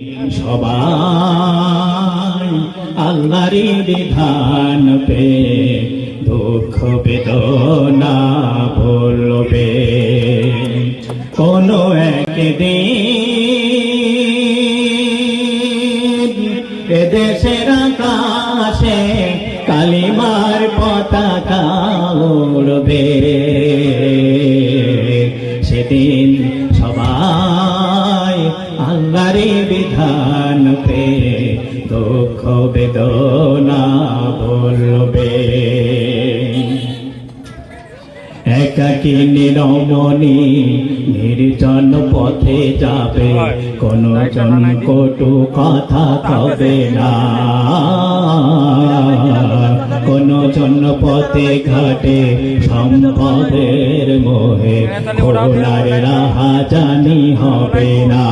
সবাই বিধান পে, দুঃখ বেদনা বলবে। কোনো একদিন এদেশের আকাশে কালিমার পতাকা উড়বে। সেদিন সবাই আল্লাহরই বিধান পে, দুঃখ বেদনা বলবে। একাকি নিরমণি নির্জন পথে যাবে, কোন জন কটু কথা কবে না। কোন জন পথে ঘাটে সম্পদের মোহে খোলার রাহা জানি হবে না।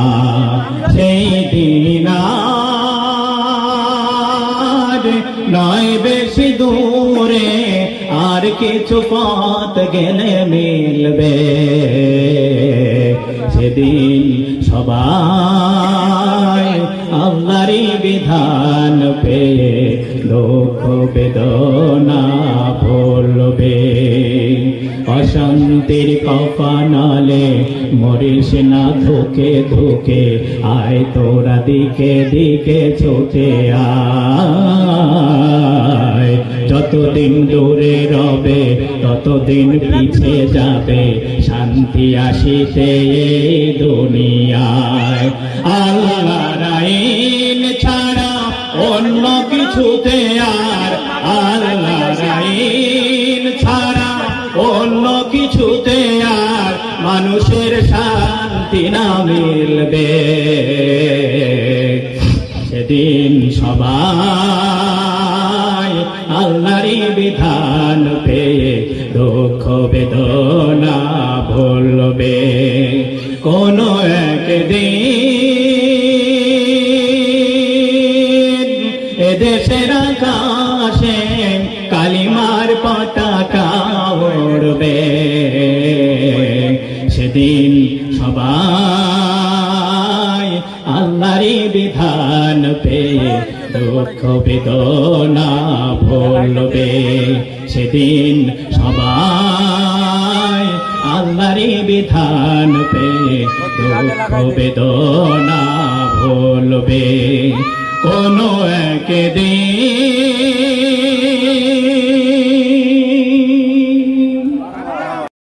দিন নয় বেশি দূরে আর কিছু পথ গেলে মিলবে। সেদিন সবাই আল্লাহরই বিধান পেয়ে দুঃখ বেদনা ভুলবে অশান্তির কপানালে মরিস না ধুকে ধুকে, আয় তোরা দিকে দিকে ছুটে আয়। যতদিন দূরে রবে, ততদিন পিছে যাবে, শান্তি আসিতে এই দুনিয়ায়। আল্লাহ কিছুতে আর মানুষের শান্তি না মিলবে। সেদিন সবাই আল্লাহরই বিধান পেয়ে দুঃখ বেদনা ভুলবে। কোনো একদিন এদেশের আকাশে কালিমার সবাই আল্লাহরই বিধান পেয়ে দুঃখ বেদনা ভুলবে। সেদিন সবাই আল্লাহরই বিধান পেয়ে দুঃখ বেদনা ভুলবে। কোনো একদিন